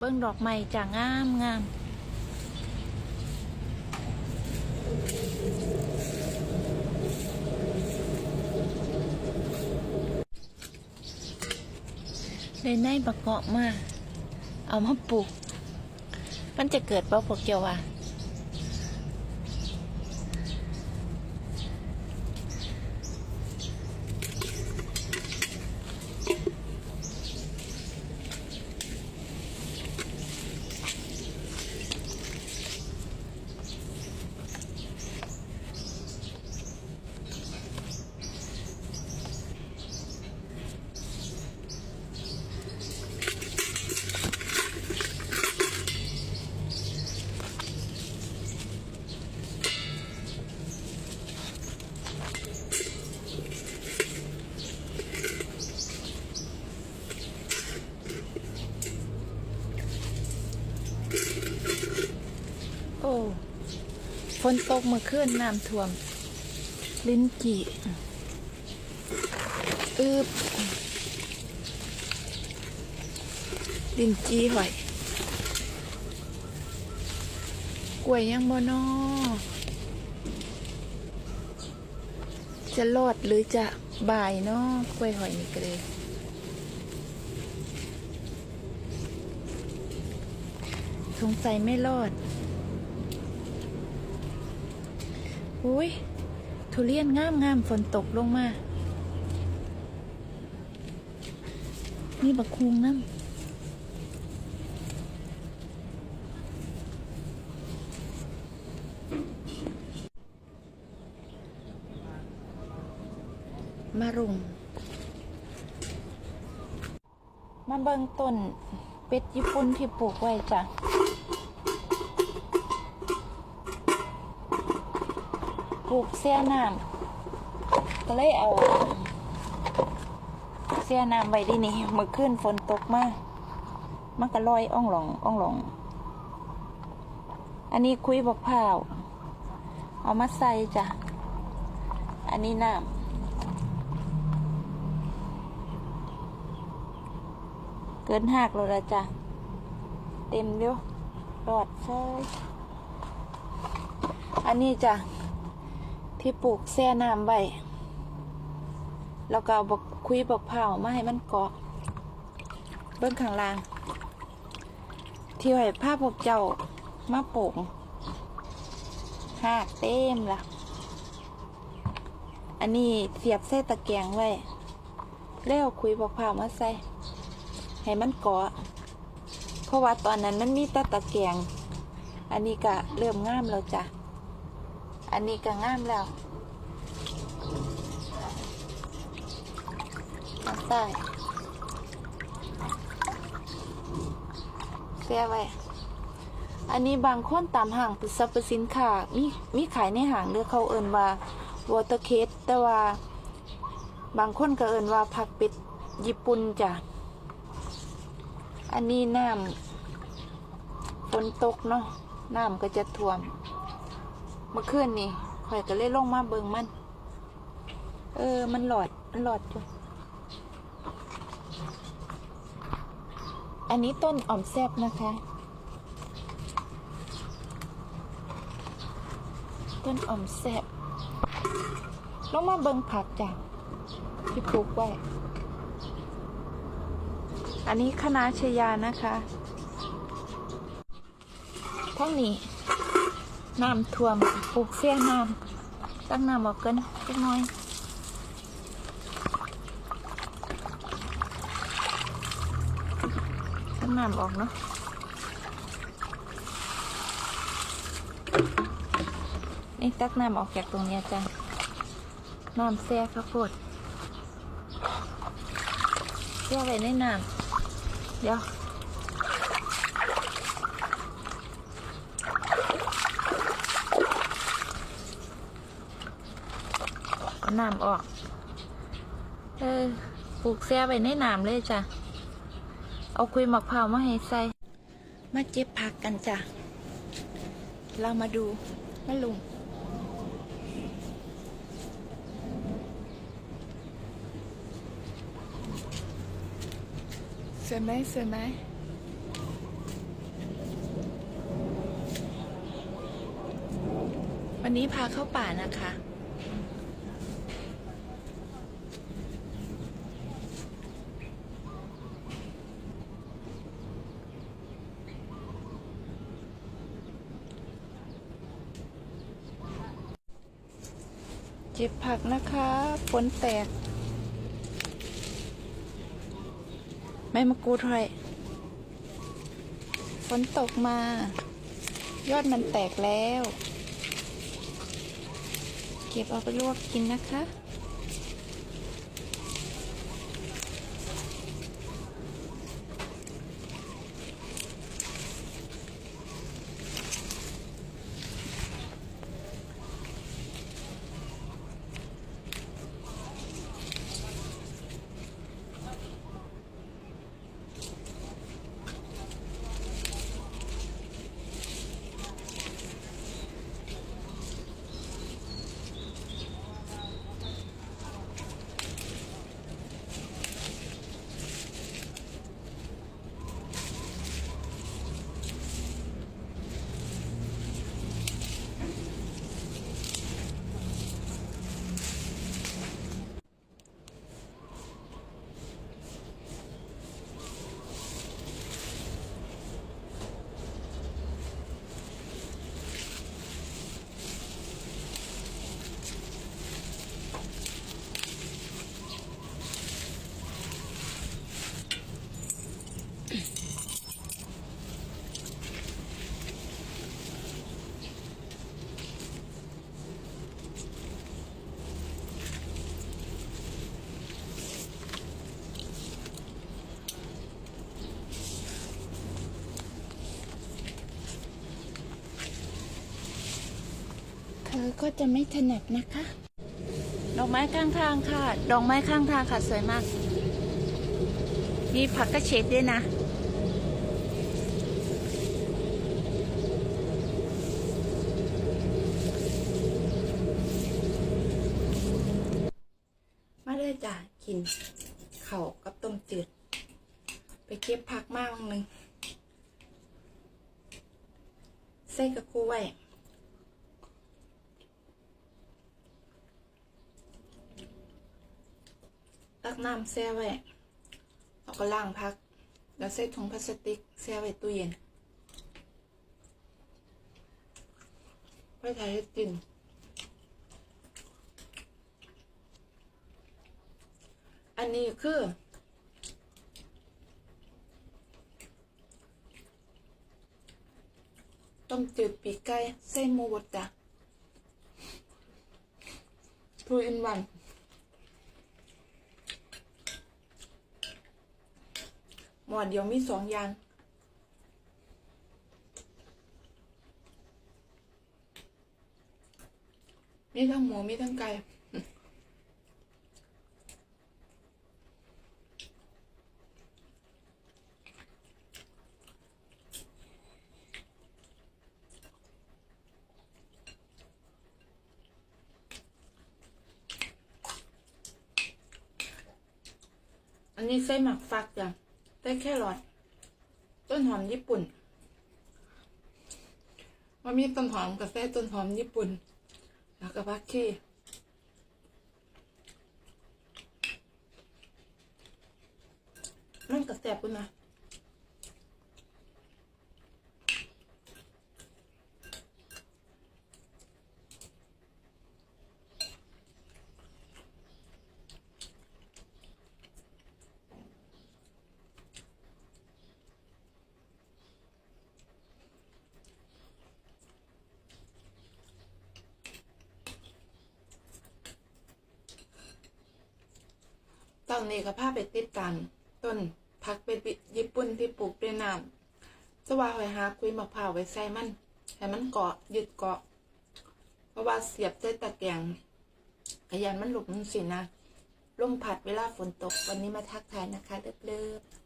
เบิ้งดอกไม้จ้างามงามในในบักเกาะมา เอามาปลูก มันจะเกิดเป้าพวกเกียวว่า โอ้ ฝ นตกเมื่อคืนน้ำท่วม ลิ้นจี่อึบลิ้นจี่หอยกล้วยยังบ่นอจะรอดหรือจะบ่ายเนาะกล้วยหอยนี่ก็เลยสงสัยไม่รอด อุ้ยทุเรียนงามงามฝนตกลงมา นี่บักคุงน้ำมารุง มาเบิ่งต้นเป็ดญี่ปุ่นที่ปลูกไว้จ้ะ ลูกเสียน้ำก็เลยเอา เสียน้ำไว้ที่นี่เมื่อคืนฝนตกมากมันก็ลอยอ่องหลงอ่องหลง อันนี้คุยบอกพราวเอามาใส่จ้ะ อันนี้น้ำเกินหักเลยละจ้ะ เต็มเดียวรอดใช่อันนี้จ้ะ ที่ปลูกแช่น้ำไว้แล้วก็เอาบกคุยบกเผามาให้มันเกาะ เบื้องข้างล่าง ที่ไว้ผ้าพวกเจ้ามาปลูกหากเต็มละอันนี้เสียบใส่ตะแกรงไว้ แล้วคุยบกเผามาใส่ ให้มันเกาะ เพราะว่าตอนนั้นมันมีต่ตะแกรงอันนี้ก็เริ่มง่ามแล้วจ้ะ อันนี้ก็งามแล้วมาใส่เสียไว้ อันนี้บางคนตามห้างสรรพสินค้ามีมีขายในห้างเด้อเขาเอิ้นว่าวอเตอร์เคสแต่ว่า บางคนก็เอิ้นว่าผักเป็ดญี่ปุ่นจ้ะ อันนี้น้ำฝนตกเนาะน้ำก็จะท่วม มื่อคืนนี่ข่อยก็เลยลงมาเบิงมัน เออ มันหลอด มันหลอดอยู่ อันนี้ต้นอ่อมแซบนะคะ ต้นอ่อมแซบลงมาเบิงผักจ้ะที่ปลูกไว้ อันนี้คณะชยานะคะท้องนี้ น้ำท่วมปลูกเสียน้ำตั้งน้ำออกกันจักหน่อยตั้งน้ำออกเนาะนี่ตักน้ำออกจากตรงนี้จ้ะน้ำแซ่ข้าวโพดแช่ไว้ในน้ำเดี๋ยว น้ำออก เออปลูกแซ่ไปในน้ำเลยจ้ะ เอาคุยหมักเผามาให้ใส่ มาเจ็บผักกันจ้ะ เรามาดูมะลุงสวยไหมสวยไหมวันนี้พาเข้าป่านะคะ เก็บผักนะคะฝนแตก ไม่มากรูดไรฝนตกมา ยอดมันแตกแล้ว เก็บเอาไปลวกกินนะคะ อก็จะไม่ถนัดนะคะ ดอกไม้ข้างทางค่ะ ดอกไม้ข้างทางค่ะสวยมาก มีผักกระเฉดด้วยนะ มาเลยจ้ะกินเข่าวกับต้มจืด ไปเก็บผักมากหนึ่งใส่กระคูไว้ กน้ำแช่ไว้แล้วก็ล้างพัก แล้วใส่ถุงพลาสติกแช่ไว้ตู้เย็นไว้ถ่ให้กินอันนี้คือ ต้มจืดปีกไก่ใส่หมูบดจ้ะทูอินวัน หมอดเดียวมีสองอย่าง มีทั้งหมูมีทั้งไก่อันนี้ไส้หมักฟักจ้ะ ได้แค่รอดต้นหอมญี่ปุ่นมันมีต้นหอมกับไส้ต้นหอมญี่ปุ่น แล้วก็พักชีมันกระแสบปุ่นนะ อนนี้ก็พาไปติดตามต้นผักเป็นญี่ปุ่นที่ปลูกด้วยน้ำสว่าหอยหาคุยมะพร้าวไว้ใส่มันให้มันเกาะยึดเกาะ เพราะว่าเสียบใส่ตะแกรงขยันมันหลุดมันสินะลมผัดเวลาฝนตกวันนี้มาทักทายนะคะเลิฟๆ